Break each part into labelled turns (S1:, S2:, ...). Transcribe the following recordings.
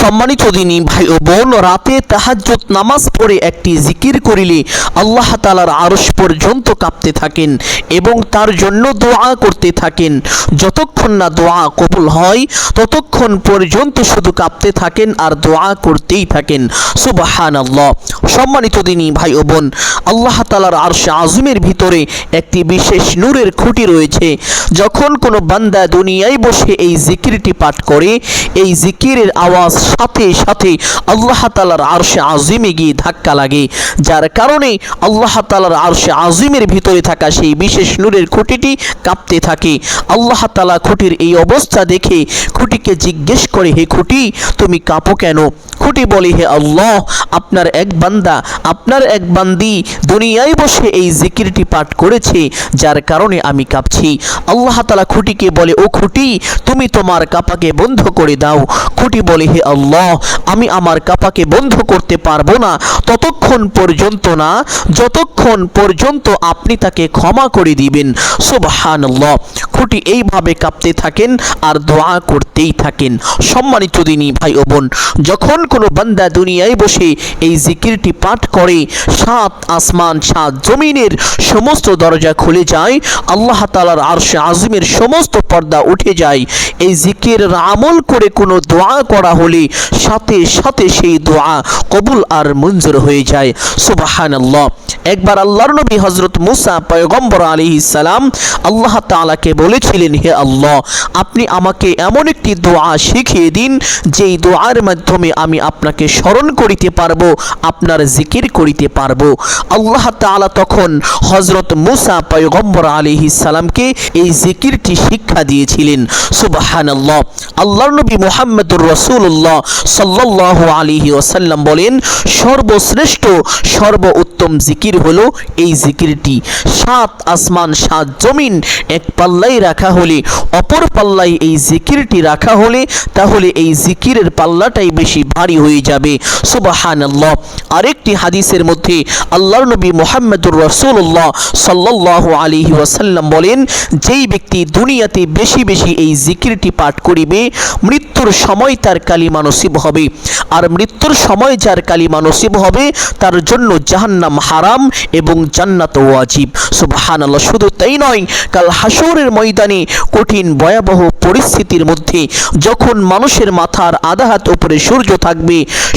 S1: সম্মানিত দিনী ভাই ও বোন, রাতে তাহাজ্জুদ নামাজ পড়ে একটি জিকির করিলে আল্লাহ তালার আরশ পর্যন্ত কাঁপতে থাকেন এবং তার জন্য দোয়া করতে থাকেন। যতক্ষণ না দোয়া কবুল হয়, ততক্ষণ পর্যন্ত শুধু কাঁপতে থাকেন আর দোয়া করতেই থাকেন। সুবাহান আল্লাহ সম্মানিত দিনী ভাই ও বোন, আল্লাহ তালার আরশ আজমের ভিতরে একটি বিশেষ নূরের খুঁটি রয়েছে। যখন কোনো বান্দা দুনিয়ায় বসে এই জিকিরটি পাঠ করে, এই জিকিরের আওয়াজ সাথে সাথে আল্লাহ তালার আরশে আজিমে গিয়ে ধাক্কা লাগে। যার কারণে আল্লাহ তালার আরশে আজিমের ভিতরে থাকা সেই বিশেষ নূরের খুঁটিটি কাঁপতে থাকে। আল্লাহ তালা খুঁটির এই অবস্থা দেখে খুঁটিকে জিজ্ঞেস করে, হে খুঁটি, তুমি কাঁপো কেন? খুঁটি বলে হে আল্লাহ, আপনার এক বান্দা, আপনার এক বান্দি দুনিয়ায় বসে এই জিকিরটি পাঠ করেছে, যার কারণে আমি কাঁপছি। আল্লাহ তালা খুঁটিকে বলে, ও খুঁটি, তুমি তোমার কাপাকে বন্ধ করে দাও। খুঁটি বলে, হে আল্লাহ, আমি আমার কাপাকে বন্ধ করতে পারব না। ততক্ষণ পর্যন্ত না, যতক্ষণ পর্যন্ত আপনি তাকে ক্ষমা করে দিবেন। সুবহান খুঁটি এইভাবে কাঁপতে থাকেন আর দোয়া করতেই থাকেন। সম্মানিত দিনী ভাই ও বোন, যখন কোনো বান্দা দুনিয়ায় বসে এই জিকিরটি পাঠ করে, সাত আসমান, সাত জমিনের সমস্ত দরজা খুলে যায়, আল্লাহ তালার আরশে আজমের সমস্ত পর্দা উঠে যায়। এই জিকির আমল করে কোনো দোয়া করা হলে সাথে সাথে সেই দোয়া কবুল আর মঞ্জুর হয়ে যায়। সুবাহান আল্লাহ একবার আল্লাহর নবী হজরত মুসা পয়গম্বর আলী সালাম আল্লাহ তালাকে বলেছিলেন, হে আল্লাহ, আপনি আমাকে এমন একটি দোয়া শিখিয়ে দিন, যেই দোয়ার মাধ্যমে আমি আপনাকে স্মরণ করিতে পারব, আপনার জিকির করিতে পারব। আল্লাহ তাআলা তখন হজরত মুসা পয়গম্বর আলী সালামকে এই জিকিরটি শিক্ষা দিয়েছিলেন। সুবাহান আল্লাহ নবী মোহাম্মদুর রসুল্লাহ সাল্লাহ আলিহি ওসাল্লাম বলেন, সর্বশ্রেষ্ঠ সর্ব উত্তম জিকির হলো এই জিকিরটি। সাত আসমান, সাত জমিন, এক পাল্লায় রাখা হলে, অপর পাল্লায় এই জিকিরটি রাখা হলে, তাহলে এই জিকিরের পাল্লাটাই বেশি ভারী হয়ে যাবে। সুবাহান আল্লাহ আরেকটি হাদিসের মধ্যে আল্লাহর নবী মোহাম্মদুর রসুল্লাহ সাল্লাহ আলিহি ওয়াসাল্লাম বলেন, যেই ব্যক্তি দুনিয়াতে বেশি বেশি এই জিকিরটি পাঠ করিবে, মৃত্যুর সময় তার কালিমা নসিব হবে। আর মৃত্যুর সময় যার কালিমা নসিব হবে, তার জন্য জাহান্নাম হারাম এবং জান্নাত ওয়াজিব। সুবাহান আল্লাহ শুধু তাই নয়, কাল হাসরের ময়দানে কঠিন ভয়াবহ পরিস্থিতির মধ্যে যখন মানুষের মাথার আধা হাত উপরে সূর্য থাকবে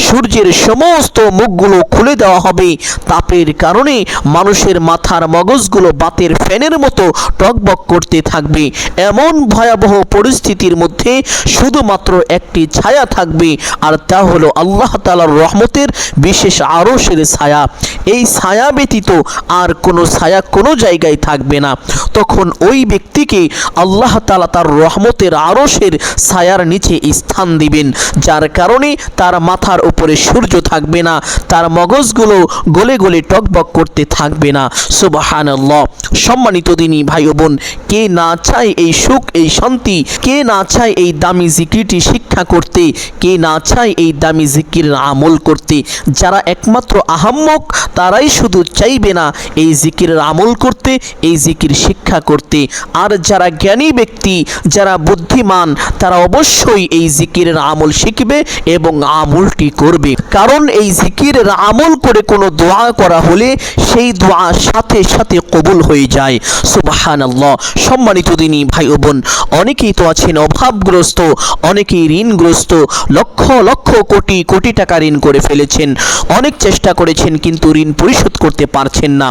S1: সূর্যের সমস্ত মুখগুলো খুলে দেওয়া হবে। তাপের কারণে মানুষের মাথার মগজগুলো বাতের ফ্যানের মতো টকবক করতে থাকবে। এমন ভয়াবহ পরিস্থিতির মধ্যে শুধুমাত্র একটি ছায়া থাকবে, আর তা হলো আল্লাহ তালার রহমতের বিশেষ আরশের ছায়া। এই ছায়া ব্যতীত আর কোনো ছায়া কোনো জায়গায় থাকবে না। তখন ওই ব্যক্তিকে আল্লাহ তালা তার রহমতের আরশের ছায়ার নিচে স্থান দিবেন, যার কারণে তার মাথার উপরে সূর্য থাকবে না, তার মগজগুলো গলে গলে টকবক করতে থাকবে না। সুবাহান সম্মানিত দিনী ভাই ও বোন, কে না চায় এই সুখ, এই শান্তি? কে না চায় এই দামি জিকিরটি শিক্ষা করতে? কে না চায় এই দামি জিকিরের আমল করতে? যারা একমাত্র আহাম্মক, তারাই শুধু চাইবে না এই জিকিরের আমল করতে, এই জিকির শিক্ষা করতে। আর যারা জ্ঞানী ব্যক্তি, যারা বুদ্ধিমান, তারা অবশ্যই এই জিকিরের আমল শিখবে এবং আমলটি করবে। কারণ এই জিকিরের আমল করে কোনো দোয়া করা হলে সেই দোয়া সাথে সাথে কবুল হয়ে যায়। সুবাহান আল্লাহ সম্মানিত দিনী ভাই ও বোন, অনেকেই তো আছেন অভাবগ্রস্ত, অনেকেই ঋণগ্রস্ত, লক্ষ লক্ষ কোটি কোটি টাকা ঋণ করে ফেলেছেন। অনেক চেষ্টা করেছেন কিন্তু ঋণ পরিশোধ করতে পারছেন না।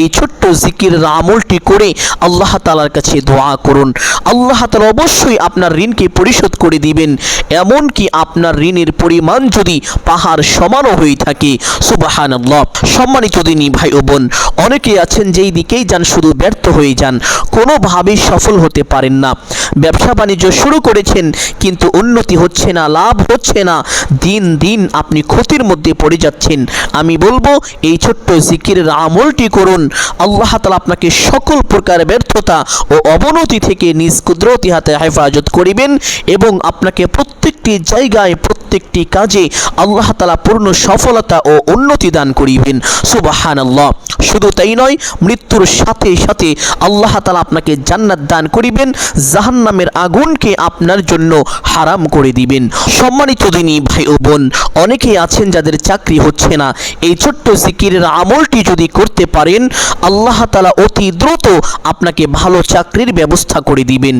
S1: এই ছোট্ট জিকির আমলটি করে আল্লাহ তালার কাছে দোয়া করুন। আল্লাহ তালা অবশ্যই আপনার ঋণকে পরিশোধ করে দিবেন। এমনকি আপনার ঋণের পরিমাণ যদি পাহাড় সমানও হয়ে থাকে সুবাহান সম্মানিত দিনী ভাই ও বোন, অনেকেই আছেন যেই দিকেই যান, শুধু ব্যর্থ হয়ে যান, কোনোভাবেই সফল হতে পারেন না। ব্যবসা বাণিজ্য শুরু করেছেন, কিন্তু উন্নতি হচ্ছে না, লাভ হচ্ছে না। দিন দিন আপনি ক্ষতির মধ্যে পড়ে যাচ্ছেন। আমি বলব, এই ছোট্ট জিকিরের আমলটি করুন। আল্লাহ তালা আপনাকে সকল প্রকার ব্যর্থতা ও অবনতি থেকে নিজ কুদরতি হাতে হেফাজত করিবেন এবং আপনাকে প্রত্যেক প্রত্যেকটি জায়গায়, প্রত্যেকটি কাজে আল্লাহ তালা পূর্ণ সফলতা ও উন্নতি দান করিবেন। সুবাহান আল্লাহ শুধু তাই নয়, মৃত্যুর সাথে সাথে আল্লাহ তালা আপনাকে জান্নাত দান করিবেন, জাহান্নামের আগুনকে আপনার জন্য হারাম করে দিবেন। সম্মানিত দিনী ভাই ও বোন, অনেকেই আছেন যাদের চাকরি হচ্ছে না। এই ছোট্ট জিকিরের আমলটি যদি করতে পারেন, আল্লাহ তালা অতি দ্রুত আপনাকে ভালো চাকরির ব্যবস্থা করে দিবেন।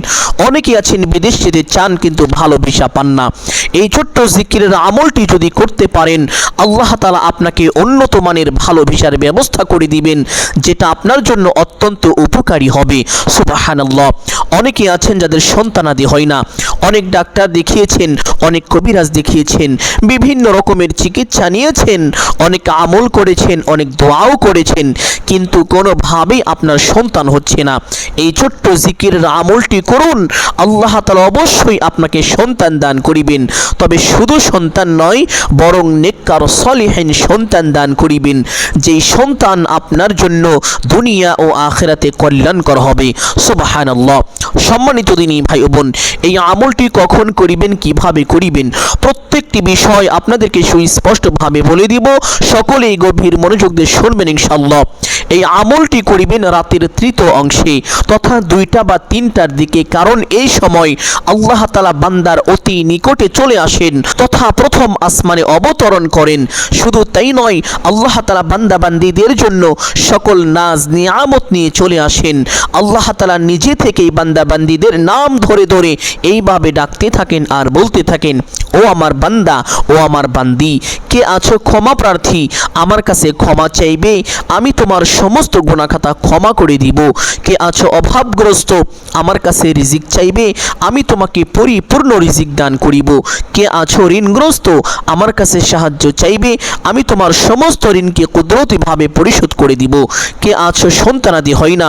S1: অনেকে আছেন বিদেশ যেতে চান কিন্তু ভালো ভিসা পান না। এই ছোট্ট জিকিরের আমলটি যদি করতে পারেন, আল্লাহ তালা আপনাকে উন্নত মানের ভালো ভিসার ব্যবস্থা করে দিবেন, যেটা আপনার জন্য অত্যন্ত উপকারী হবে। সুবাহান অনেকে আছেন যাদের সন্তানাদি হয় না। অনেক ডাক্তার দেখিয়েছেন, অনেক কবিরাজ দেখিয়েছেন, বিভিন্ন রকমের চিকিৎসা নিয়েছেন, অনেক আমল করেছেন, অনেক দোয়াও করেছেন, কিন্তু কোনোভাবেই আপনার সন্তান হচ্ছে না। এই ছোট্ট জিকিরের আমলটি করুন, আল্লাহ তালা অবশ্যই আপনাকে সন্তান দান করিবেন। তবে শুধু সন্তান নয়, বরং নেককার সলিহীন সন্তান দান করিবেন। যেই সন্তান আপনার জন্য দুনিয়া ও আখেরাতে কল্যাণকর হবে। সুবাহান আল্লাহ সম্মানিত দিনী ভাই বোন, এই আমলটি কখন করিবেন, কীভাবে করিবেন, প্রত্যেকটি বিষয় আপনাদেরকে সুস্পষ্টভাবে বলে দিব। সকলেই গভীর মনোযোগ দিয়ে শুনবেন ইনশাল্লাহ এই আমলটি করিবেন রাতের তৃতীয় অংশে তথা দুইটা বা তিনটার দিকে, কারণ এই সময় আল্লাহ তালা বান্দার অতি নিকটে চলে আসেন তথা প্রথম আসমানে অবতরণ করেন। শুধু তাই নয়, আল্লাহ তালা বান্দা বান্দিদের জন্য সকল নাজ, নিয়ামত নিয়ে চলে আসেন। আল্লাহ তালা নিজে থেকেই বান্দা বান্দিদের নাম ধরে ধরে এইভাবে ডাকতে থাকেন আর বলতে থাকেন, ও আমার বান্দা, ও আমার বান্দি, কে আছো ক্ষমা প্রার্থী? আমার কাছে ক্ষমা চাইবে, আমি তোমার সমস্ত গুণাখাতা ক্ষমা করে দিব। কে আছো অভাবগ্রস্ত, আমার কাছে রিজিক চাইবে, আমি তোমাকে পরিপূর্ণ রিজিক দান করিব। কে আছো ঋণগ্রস্ত, আমার কাছে সাহায্য চাইবে, আমি তোমার সমস্ত ঋণকে কুদরতিভাবে পরিশোধ করে দিব। কে আছো সন্তানাদি হয় না,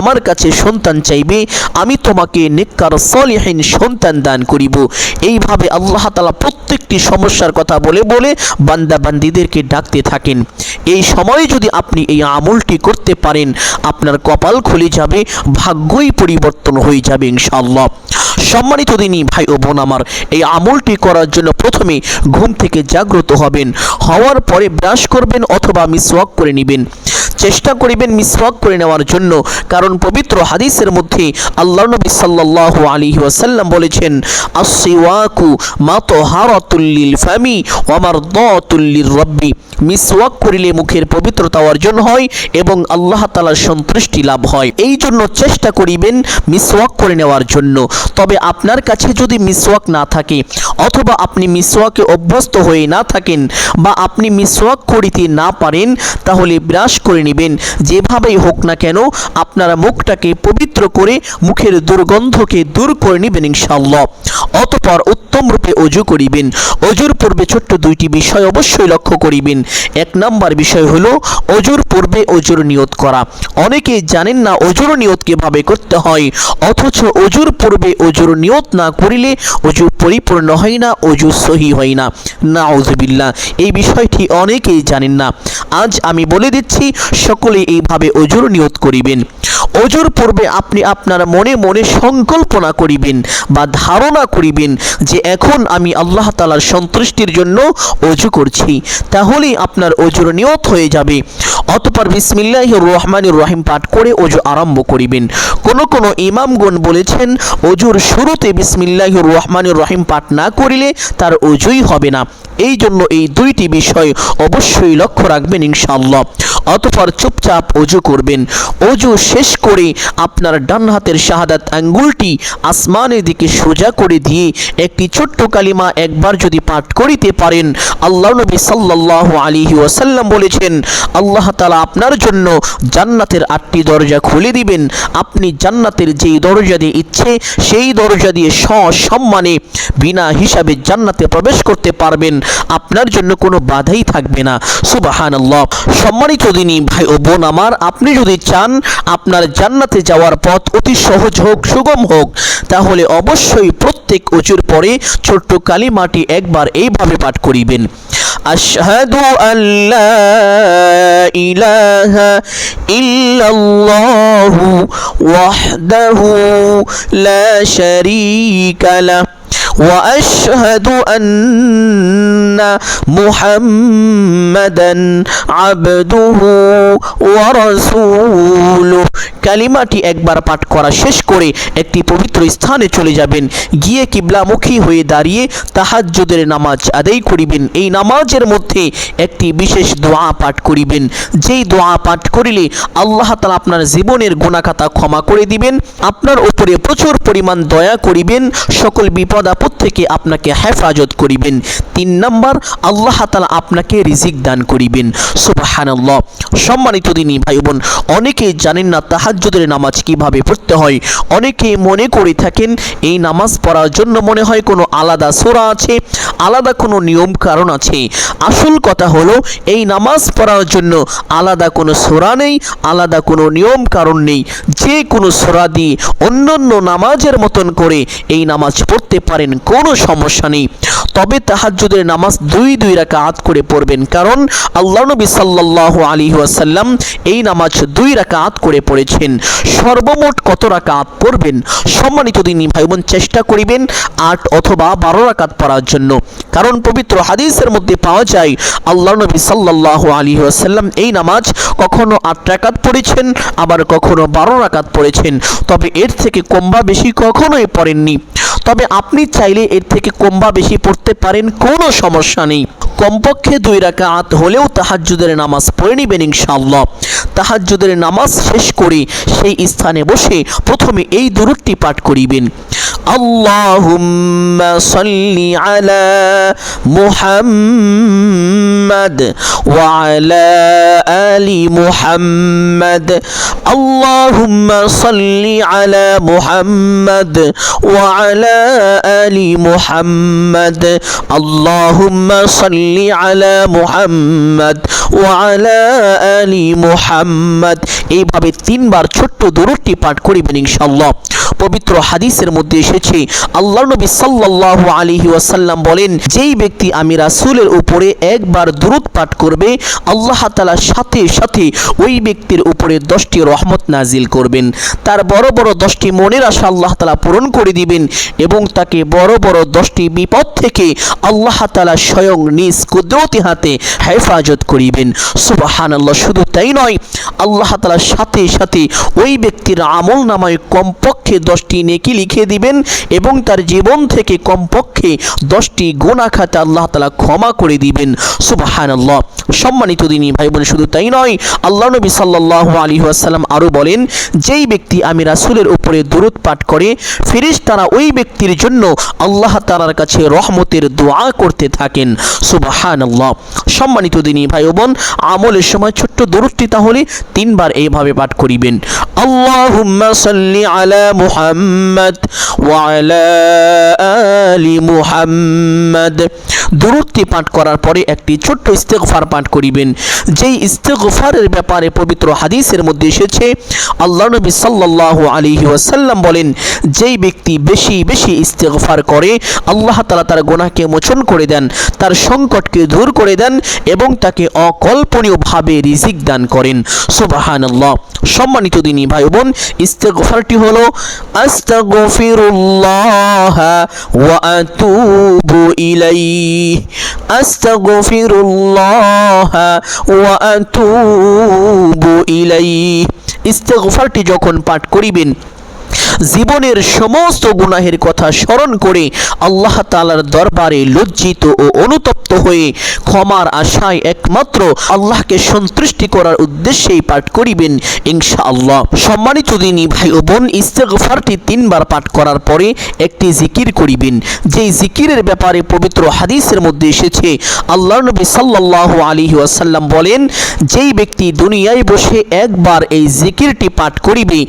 S1: আমার কাছে সন্তান চাইবে, আমি তোমাকে নেককার সলিহীন সন্তান দান করিব। এইভাবে আল্লাহ তালা প্রত্যেকটি সমস্যার কথা বলে বলে বান্দা বান্দিদেরকে ডাকতে থাকেন। এই সময়ে যদি আপনি এই আমলটি করতে পারেন, আপনার কপাল খুলে যাবে, ভাগ্যই পরিবর্তন হয়ে যাবে ইনশাআল্লাহ। সম্মানিত দিনই ভাই ও বোন আমার, এই আমলটি করার জন্য প্রথমে ঘুম থেকে জাগ্রত হবেন। হওয়ার পরে ব্রাশ করবেন অথবা মিসওয়াক করে নেবেন। চেষ্টা করিবেন, মিসওয়াক করে নেওয়ার জন্য। কারণ পবিত্র হাদিসের মধ্যে আল্লাহ নবী সাল্লাল্লাহু আলী ওয়াসাল্লাম বলেছেন, আসসিওয়াকু মাতহারাতুল্লিল ফামি ওয়া মারদাতুল্লির রব্বি মিসওয়াক করিলে মুখের পবিত্রতা অর্জন হয় এবং আল্লাহ তাআলার সন্তুষ্টি লাভ হয়। এই জন্য চেষ্টা করিবেন মিসওয়াক করে নেওয়ার জন্য। তবে আপনার কাছে যদি মিসওয়াক না থাকে অথবা আপনি মিসওয়াকে অভ্যস্ত হয়ে না থাকেন বা আপনি মিসওয়াক করিতে না পারেন, তাহলে ব্রাশ করে নেবেন। যেভাবেই হোক না কেন, আপনারা মুখটাকে পবিত্র করে মুখের দুর্গন্ধকে দূর করে নেবেন ইনশাআল্লাহ। অতপর উত্তম রূপে অজু করিবেন। অজুর পূর্বে ছোট্ট দুইটি বিষয় অবশ্যই লক্ষ্য করিবেন। এক নাম্বার বিষয় হলো অজুর পূর্বে অজুর নিয়ত করা। অনেকে জানেন না অজুর নিয়ত কীভাবে করতে হয়, অথচ অজুর পূর্বে অজুর নিয়ত না করিলে অজু পরিপূর্ণ হয় না অজু সহি হয় না। না অজুবিল্লা এই বিষয়টি অনেকেই জানেন না। আজ আমি বলে দিচ্ছি সকলে এইভাবে অজুর নিয়ত করিবেন। অজুর পূর্বে আপনি আপনার মনে মনে সংকল্পনা করিবেন বা ধারণা করিবেন যে এখন আমি আল্লাহ তালার সন্তুষ্টির জন্য অজু করছি। তাহলেই আপনার অজুর নিয়ত হয়ে যাবে। অতপর বিসমিল্লাহ রহমান রহিম পাঠ করে অজু আরম্ভ করিবেন। কোন কোন ইমামগণ বলেছেন অজুর শুরুতে বিসমিল্লাহ রহমান রহিম পাঠ না করিলে তার অজুই হবে না। এই জন্য এই দুইটি বিষয় অবশ্যই লক্ষ্য রাখবেন ইনশাআল্লাহ। অতপর চুপচাপ অজু করবেন। অজু শেষ করে আপনার ডান হাতের শাহাদাত আঙ্গুলটি আসমানের দিকে সোজা করে দিয়ে একটি ছোট্ট কালিমা একবার যদি পাঠ করিতে পারেন, আল্লাহ নবী সাল্লাল্লাহু আলাইহি ওয়াসাল্লাম বলেছেন, আল্লাহ তাআলা আপনার জন্য জান্নাতের আটটি দরজা খুলে দিবেন। আপনি জান্নাতের যেই দরজা দিয়ে ইচ্ছে, সেই দরজা দিয়ে সসম্মানে বিনা হিসাবে জান্নাতে প্রবেশ করতে পারবেন। আপনার জন্য কোনো বাধাই থাকবে না। সুবাহান আল্লাহ সম্মানিত দিনী ভাই ও বোন আমার, আপনি যদি চান আপনার জান্নাতে যাওয়ার পথ অতি সহজ হোক, সুগম হোক, তাহলে অবশ্যই প্রত্যেক উঁচুর পরে ছোট্ট কালী মাটি একবার এইভাবে পাঠ করিবেন। আশহাদু আল্লাহ ইলাহা ইল্লাল্লাহু ওয়াহদাহু লা শারীকা شريك له وأشهد أن محمدا عبده ورسوله কালিমাটি একবার পাঠ করা শেষ করে একটি পবিত্র স্থানে চলে যাবেন গিয়ে কিবলামুখী হয়ে দাঁড়িয়ে তাহাজ্জুদের নামাজ আদায় করিবেন এই নামাজের মধ্যে একটি বিশেষ দোয়া পাঠ করিবেন যেই দোয়া পাঠ করিলে আল্লাহ তালা আপনার জীবনের গুণাখাতা ক্ষমা করে দিবেন আপনার উপরে প্রচুর পরিমাণ দয়া করিবেন সকল বিপদ আপদ থেকে আপনাকে হেফাজত করিবেন। তিন নম্বর, আল্লাহ তালা আপনাকে রিজিক দান করিবেন। সুবাহানাল্লাহ। সম্মানিত দিনী ভাই বোন অনেকেই জানেন না তাহাজ্জুদের নামাজ কীভাবে পড়তে হয়। অনেকে মনে করে থাকেন, এই নামাজ পড়ার জন্য মনে হয় কোনো আলাদা সোরা আছে, আলাদা কোনো নিয়ম কারণ আছে। আসল কথা হলো, এই নামাজ পড়ার জন্য আলাদা কোনো সোরা নেই, আলাদা কোনো নিয়ম কারণ নেই। যে কোনো সোরা দিয়ে অন্যান্য নামাজের মতন করে এই নামাজ পড়তে পারেন। কোনো সমস্যা নেই। তবে তাহাজ্জুদের নামাজ দুই দুই রাকাত করে পড়বেন। কারণ আল্লাহ নবী সাল্লাল্লাহু আলাইহি ওয়াসাল্লাম এই নামাজ দুই রাকাত করে পড়েছেন। সর্বমোট কত রাকাত পড়বেন? সম্মানিত দিনী ভাই বোন চেষ্টা করিবেন আট অথবা বারো রাকাত পড়ার জন্য। কারণ পবিত্র হাদিসের মধ্যে পাওয়া যায়, আল্লাহ নবী সাল্লাল্লাহু আলাইহি ওয়াসাল্লাম এই নামাজ কখনো আট রাকাত পড়েছেন, আবার কখনো বারো রাকাত পড়েছেন। তবে এর থেকে কম বা বেশি কখনোই পড়েননি। তবে আপনি চাইলে এর থেকে কম বা বেশি পড়তে পারেন কোনো সমস্যা নেই। কমপক্ষে দুই রাকাত হলেও তাহাজ্জুদের নামাজ পড়ে নেবেন ইনশাআল্লাহ। তাহাজ্জুদের নামাজ শেষ করে সেই স্থানে বসে প্রথমে এই দূরটি পাঠ করিবেন। আল্লাহুম্মা সাল্লি আলা মুহাম্মাদ ওয়া আলা আলি মুহাম্মাদ। আল্লাহুম্মা সাল্লি আলা মুহাম্মাদ ওয়া আলা আলি মুহাম্মাদ। আলা মুহাম্মাদ ওয়া আলা আলি মুহাম্মাদ এইভাবে তিনবার ছোট্ট দূরটি পাঠ করিবেন ইনশাআল্লাহ। পবিত্র হাদিসের মধ্যে এসেছে আল্লাহ নবী সাল্লাল্লাহু আলাইহি ওয়াসাল্লাম বলেন, যেই ব্যক্তি আমি রাসূলের উপরে একবার দূরত পাঠ করবে, আল্লাহ তাআলা সাথে সাথে ওই ব্যক্তির উপরে দশটি রহমত নাজিল করবেন। তার বড় বড় দশটি মনের আশা আল্লাহ তাআলা পূরণ করে দিবেন এবং তাকে বড় বড় দশটি বিপদ থেকে আল্লাহ তাআলা স্বয়ং নিজ কুদরতি হাতে হেফাজত করিবেন। সুবহানাল্লাহ, শুধু তাই নয়, আল্লাহ তাআলা সাথে সাথে ওই ব্যক্তির আমল নামায় কমপক্ষে দশটি নেকি লিখে দিবেন এবং তার জীবন থেকে কমপক্ষে দশটি গোনা খাতে আল্লাহ তালা ক্ষমা করে দিবেন। সুবাহানাল্লাহ। সম্মানিত দিনী ভাই বোন শুধু তাই নয়, আল্লাহ নবী সাল্লাহ আলী আসাল্লাম আরও বলেন, যেই ব্যক্তি আমি রাসুলের উপরে দূরত পাঠ করে ফিরিস তারা ওই ব্যক্তির জন্য আল্লাহ তালার কাছে রহমতের দোয়া করতে থাকেন। সুবাহানাল্লাহ। সম্মানিত দিনী ভাই বোন, আমলের সময় ছোট্ট দূরত্বটি তাহলে তিনবার এইভাবে পাঠ করিবেন। সাল্লি আলা মুহাম্মদ ওয়া আলা আলি মুহাম্মদ। দূরত্বটি পাঠ করার পরে একটি ছোট্ট ইস্তেগফার পাঠ করিবেন। যেই ইস্তেগফারের ব্যাপারে পবিত্র হাদিসের মধ্যে এসেছে, আল্লাহ নবী সাল্লাল্লাহু আলাইহি ওয়াসাল্লাম বলেন, যেই ব্যক্তি বেশি বেশি ইস্তেগফার করে, আল্লাহ তাআলা তার গুনাহকে মোচন করে দেন। তার সংকটকে দূর করে দেন এবং তাকে অকল্পনীয়ভাবে রিজিক দান করেন। সুবহানাল্লাহ। সম্মানিত দিনী ভাই বোন, ইস্তেগফারটি হলো, আস্তাগফিরুল্লাহ ওয়া আতুবু ইলাইহি। আস্তাগফিরুল্লাহ ওয়া আতুবু ইলাইহি। ইস্তেগফারটি যখন পাঠ করিবেন জীবনের সমস্ত গুনাহের কথা স্মরণ করে আল্লাহ তালার দরবারে লজ্জিত ও অনুতপ্ত হয়ে ক্ষমার আশায় একমাত্র আল্লাহকে সন্তুষ্টি করার উদ্দেশ্যেই পাঠ করিবেন ইনশা আল্লাহ সম্মানিত দিনী ভাই ও বোন, ইস্তেগফারটি তিনবার পাঠ করার পরে একটি জিকির করিবেন। যেই জিকিরের ব্যাপারে পবিত্র হাদিসের মধ্যে এসেছে আল্লাহ নবী সাল্লাল্লাহু আলাইহি ওয়াসাল্লাম বলেন, যেই ব্যক্তি দুনিয়ায় বসে একবার এই জিকিরটি পাঠ করিবে,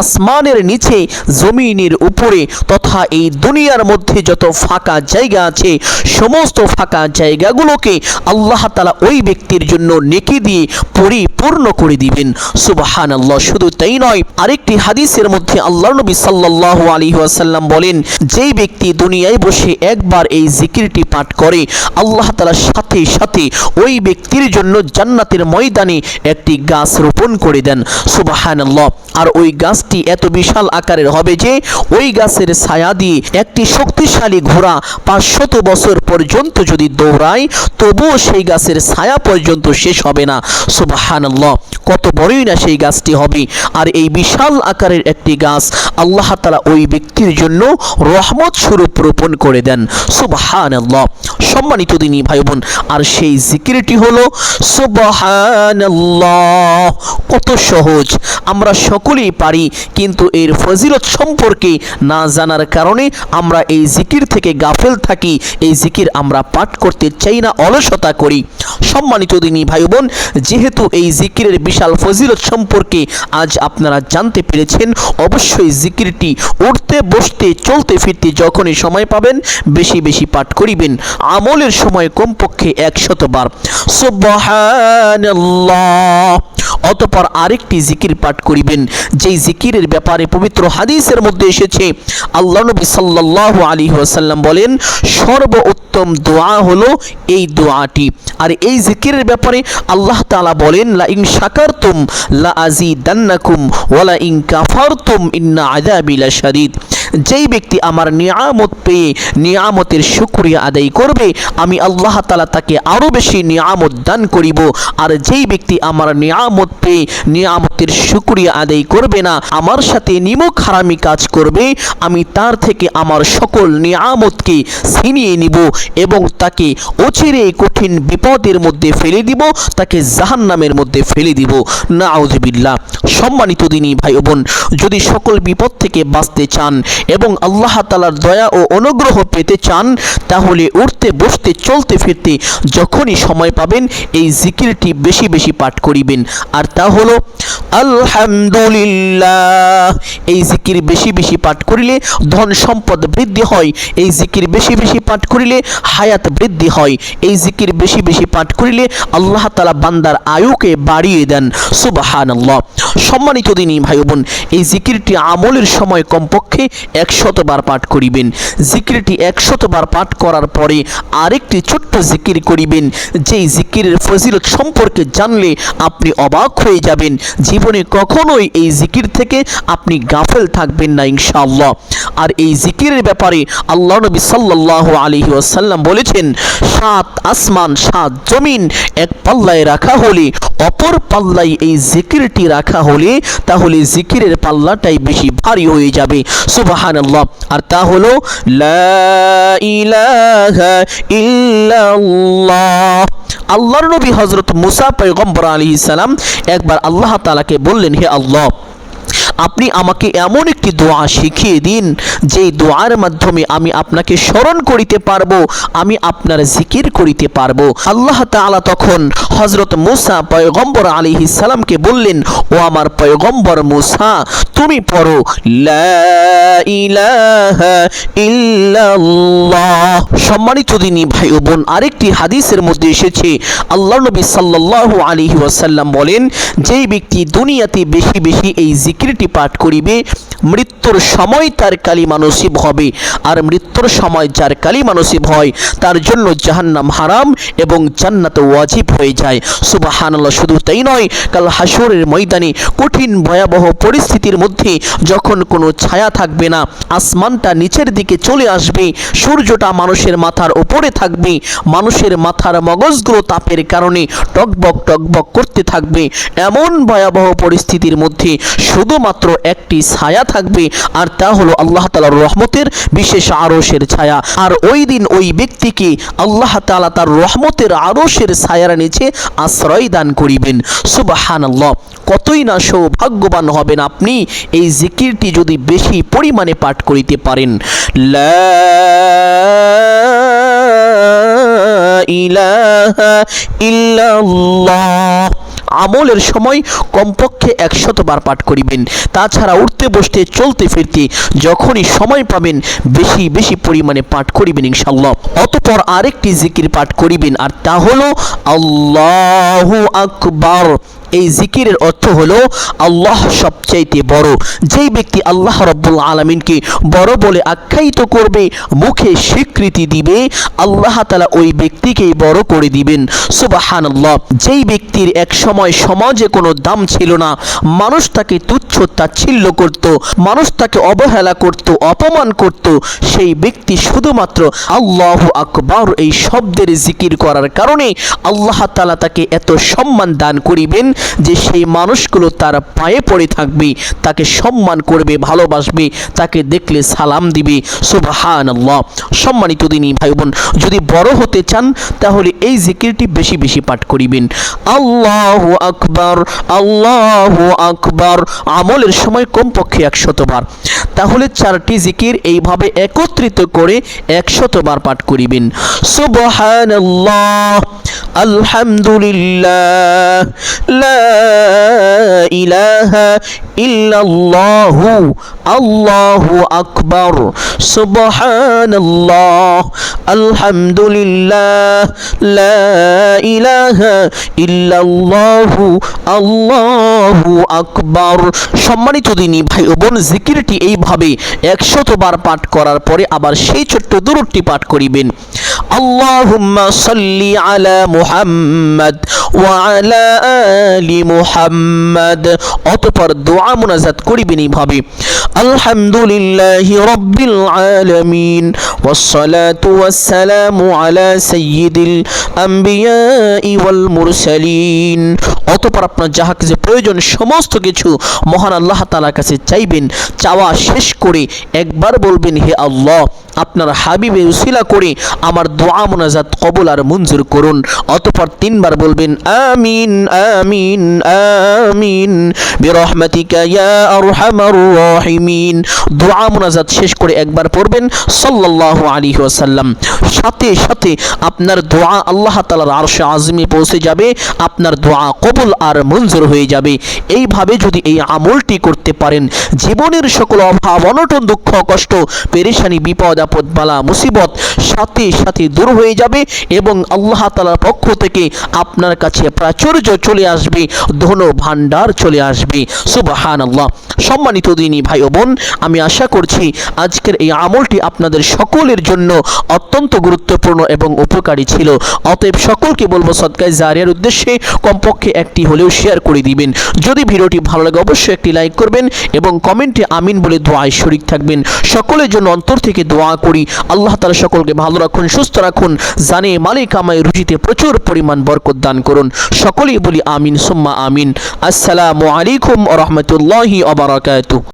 S1: আসমানের নিচে জমিনের উপরে তথা এই দুনিয়ার মধ্যে যত ফাঁকা জায়গা আছে, সমস্ত ফাঁকা জায়গাগুলোকে আল্লাহ তালা ওই ব্যক্তির জন্য নেকি দিয়ে পরিপূর্ণ করে দিবেন। সুবাহান আল্লাহ শুধু তাই নয়, আরেকটি হাদিসের মধ্যে আল্লাহ নবী সাল্লাহ আলী আসাল্লাম বলেন, যেই ব্যক্তি দুনিয়ায় বসে একবার এই জিকিরটি পাঠ করে, আল্লাহ তালা সাথে সাথে ওই ব্যক্তির জন্য জান্নাতের ময়দানে একটি গাছ রোপণ করে দেন। সুবাহান আল্লাহ আর ওই গাছটি এত বিশাল আকারে আকারের হবে যে ওই গাছের ছায়া দিয়ে একটি শক্তিশালী ঘোড়া পাঁচশত বছর পর্যন্ত যদি দৌড়ায়, তবুও সেই গাছের ছায়া পর্যন্ত শেষ হবে না। সুবাহানাল্লাহ, কত বড়ই না সেই গাছটি হবে। আর এই বিশাল আকারের একটি গাছ আল্লাহ তালা ওই ব্যক্তির জন্য রহমত স্বরূপ রোপণ করে দেন। সুবাহানাল্লাহ, সম্মানিত দিনী ভাই বোন আর সেই জিকিরটি হলো, সুবাহানাল্লাহ, কত সহজ। আমরা সকলেই পারি, কিন্তু এর ফজিলত সম্পর্কে না জানার কারণে আমরা এই জিকির থেকে গাফেল থাকি, এই জিকির আমরা পাঠ করতে চাই না, অলসতা করি। সম্মানিত দিনী ভাই বোন যেহেতু এই জিকিরের বিশাল ফজিলত সম্পর্কে আজ আপনারা জানতে পেরেছেন, অবশ্যই জিকিরটি উঠতে বসতে, চলতে, ফিরতে যখনই সময় পাবেন, বেশি বেশি পাঠ করিবেন। আমলের সময় কমপক্ষে একশতবার। সুবহানাল্লাহ। অতপর আরেকটি জিকির পাঠ করিবেন। যেই জিকিরের ব্যাপারে পবিত্র হাদিসের মধ্যে এসেছে, আল্লাহ নবী সাল্লাল্লাহু আলাইহি ওয়াসাল্লাম বলেন, সর্বোত্তম দোয়া হলো এই দোয়াটি। আর এই জিকিরের ব্যাপারে আল্লাহ তাআলা বলেন লা ইন শাকারতুম লা আযীদান্নাকুম ওয়া লা ইন কাফারতুম ইন্না আযাবি লাশাদীদ। যেই ব্যক্তি আমার নিয়ামত পেয়ে নিয়ামতের শুকরিয়া আদায় করবে, আমি আল্লাহ তালা তাকে আরও বেশি নিয়ামত দান করিব। আর যেই ব্যক্তি আমার নিয়ামত পেয়ে নিয়ামতের শুকরিয়া আদায় করবে না, আমার সাথে নিমক হারামি কাজ করবে, আমি তার থেকে আমার সকল নিয়ামতকে ছিনিয়ে নিব এবং তাকে অচিরে কঠিন বিপদের মধ্যে ফেলে দিব, তাকে জাহান্নামের মধ্যে ফেলে দিব। না আউজবিল্লা সম্মানিত দিনী ভাই বোন, যদি সকল বিপদ থেকে বাঁচতে চান এবং আল্লাহ তালার দয়া ও অনুগ্রহ পেতে চান, তাহলে উঠতে বসতে, চলতে, ফিরতে যখনই সময় পাবেন, এই জিকিরটি বেশি বেশি পাঠ করিবেন। আর তা হলো, আলহামদুলিল্লাহ। এই জিকির বেশি বেশি পাঠ করিলে ধন সম্পদ বৃদ্ধি হয়। এই জিকির বেশি বেশি পাঠ করিলে হায়াত বৃদ্ধি হয়। এই জিকির বেশি বেশি পাঠ করিলে আল্লাহ তালা বান্দার আয়ুকে বাড়িয়ে দেন। সুবাহান সম্মানিত দিনী ভাই বোন, এই জিকিরটি আমলের সময় কমপক্ষে একশতবার পাঠ করিবেন। জিকিরটি একশতবার পাঠ করার পরে আরেকটি ছোট্ট জিকির করিবেন। যেই জিকিরের ফজিলত সম্পর্কে জানলে আপনি অবাক হয়ে যাবেন। জীবনে কখনোই এই জিকির থেকে আপনি গাফেল থাকবেন না, ইনশাআল্লাহ। আর এই জিকিরের ব্যাপারে আল্লাহ নবী সাল্লাহ আলহি ওয়াসাল্লাম বলেছেন, সাত আসমান, সাত জমিন এক পাল্লায় রাখা হলে, অপর পাল্লায় এই জিকিরটি রাখা হলে তাহলে জিকিরের পাল্লাটাই বেশি ভারী হয়ে যাবে। সুবাহান আর তা হলো আল্লাহর নবী হজরত মুসা পৈগম্বর আলী ইসালাম একবার আল্লাহ তালাকে বললেন, হে আল্লাহ আপনি আমাকে এমন একটি দোয়া শিখিয়ে দিন, যেই দোয়ার মাধ্যমে আমি আপনাকে স্মরণ করিতে পারব, আমি আপনার জিকির করিতে পারব। আল্লাহ তাআলা তখন হজরত মুসা পয়গম্বর আলী সালামকে বললেন, ও আমার পয়গম্বর মুসা, তুমি পড়ো সম্মানিত দিনী ভাই ও বোন আরেকটি হাদিসের মধ্যে এসেছে, আল্লাহ নবী সাল্লাল্লাহু আলাইহি ওয়াসাল্লাম বলেন, যেই ব্যক্তি দুনিয়াতে বেশি বেশি এই জিকিরটি পাঠ করিবে, মৃত্যুর সময় তার কালিমা নসিব হবে। আর মৃত্যুর সময় যার কালিমা নসিব হয়, তার জন্য জাহান্নাম হারাম এবং জান্নাত ওয়াজিব হয়ে যায়। সুবাহানাল্লাহ, শুধু তাই নয়, কাল হাসরের ময়দানে কঠিন ভয়াবহ পরিস্থিতির মধ্যে যখন কোনো ছায়া থাকবে না, আসমানটা নিচের দিকে চলে আসবে, সূর্যটা মানুষের মাথার ওপরে থাকবে, মানুষের মাথার মগজগুলো তাপের কারণে টকবক টকবক করতে থাকবে। এমন ভয়াবহ পরিস্থিতির মধ্যে শুধুমাত্র একটি ছায়া থাকবে, আর তা হলো আল্লাহ তালার রহমতের বিশেষ আরসের ছায়া। আর ওই দিন ওই ব্যক্তিকে আল্লাহ তালা তার রহমতের আরসের ছায়ার নিচে আশ্রয় দান করিবেন। সুবাহান আল্লাহ কতই না সৌভাগ্যবান হবেন আপনি এই জিকিরটি যদি বেশি পরিমাণে পাঠ করিতে পারেন। লা ইলাহা ইল্লাল্লাহ। আমলের সময় কমপক্ষে একশতবার পাঠ করিবেন। তাছাড়া উঠতে বসতে চলতে ফিরতে যখনই সময় পাবেন, বেশি বেশি পরিমাণে পাঠ করিবেন ইনশাল্লাহ অতপর আরেকটি জিকির পাঠ করিবেন, আর তা হলো, আল্লাহু আকবার। এই জিকিরের অর্থ হলো আল্লাহ সবচাইতে বড়। যেই ব্যক্তি আল্লাহ রব্বুল আলমিনকে বড় বলে আখ্যায়িত করবে, মুখে স্বীকৃতি দিবে, আল্লাহ তালা ওই ব্যক্তিকেই বড় করে দিবেন। সুবাহান যেই ব্যক্তির এক সময় সমাজে কোনো দাম ছিল না, মানুষ তাকে তুচ্ছ তাচ্ছিল্য করত, মানুষ তাকে অবহেলা করত, অপমান করত, সেই ব্যক্তি শুধুমাত্র আল্লাহ আকবর এই শব্দের জিকির করার কারণে আল্লাহ তালা তাকে এত সম্মান দান করিবেন যে সেই মানুষগুলো তার পায়ে পড়ে থাকবে, তাকে সম্মান করবে, ভালোবাসবে, তাকে দেখলে সালাম দিবে। সুবহান আল্লাহ সম্মানিত দিনই ভাই বোন যদি বড় হতে চান, তাহলে এই জিকিরটি বেশি বেশি পাঠ করিবেন। আল্লাহ আকবর আল্লাহ আকবর। আমলের সময় কমপক্ষে একশতবার তাহলে চারটি জিকির এইভাবে একত্রিত করে একশতবার পাঠ করিবেন। সুবহান আল্লাহ আলহামদুলিল্লাহ ইলাহা ইল্লাল্লাহু, আল্লাহু আকবার, সুবহানাল্লাহ, আলহামদুলিল্লাহ, লা ইলাহা ইল্লাল্লাহু, আল্লাহু আকবার। সম্মানিত দিনী ভাই ও বোন, জিকিরটি এইভাবে একশতবার পাঠ করার পরে আবার সেই ছোট্ট দূরটি পাঠ করিবেন। আল্লাহুম্মা সাল্লি আলা মুহাম্মদ ওয়া আলা আলি মুহাম্মদ অতঃপর দোয়া মুনাজাত করিবেন এইভাবে আলহামদুলিল্লাহি রাব্বিল আলামিন والصلاة والسلام على سيد الأنبياء والمرسلين অতপর আপনার যাহা কিছু প্রয়োজন সমস্ত কিছু মহান আল্লাহ তালার কাছে চাইবেন চাওয়া শেষ করে একবার বলবেন হে আল্লাহ আপনার হাবিবে উসিলা করে আমার দোয়া মোনাজাত কবুল আর মঞ্জুর করুন। অতপর তিনবার বলবেন, আমিন আমিন আমিন, বিরহমাতিকা ইয়া আরহামার রাহিমিন। দোয়া মোনাজাত শেষ করে একবার পড়বেন, সাল্লাল্লাহু আলাইহি ওয়াসাল্লাম। সাথে সাথে আপনার দোয়া আল্লাহ তাআলার আরশে আজমে পৌঁছে যাবে, আপনার দোয়া কবুল আর মঞ্জুর হয়ে যাবে। এইভাবে যদি এই আমলটি করতে পারেন, জীবনের সকল অভাব, অনটন, দুঃখ, কষ্ট, পেরেশানি, বিপদ আপদ বালা মুসিবত সাথে সাথে দূর হয়ে যাবে এবং আল্লাহ তালার পক্ষ থেকে আপনার কাছে প্রাচুর্য চলে আসবে, ধন ভাণ্ডার চলে আসবে। সুবাহান আল্লাহ সম্মানিত দিনই ভাই ও বোন, আমি আশা করছি আজকের এই আমলটি আপনাদের সকলের জন্য অত্যন্ত গুরুত্বপূর্ণ এবং উপকারী ছিল। অতএব সকলকে বলব সদকায় জারিয়ার উদ্দেশ্যে কমপক্ষে একটি হলেও শেয়ার করে দিবেন। যদি ভিডিওটি ভালো লাগে অবশ্যই একটি লাইক করবেন এবং কমেন্টে আমিন বলে দোয়ায় শরিক থাকবেন। সকলের জন্য অন্তর থেকে দোয়া করি। আল্লাহ তালা সকলকে ভালো রাখুন, সুস্থ রাখুন, জানে মালিক আমায় রুজিতে প্রচুর পরিমাণ বরকত দান করুন। সকলেই বলি আমিন, সুম্মা আমিন। আসসালামু আলাইকুম রহমতুল্লাহি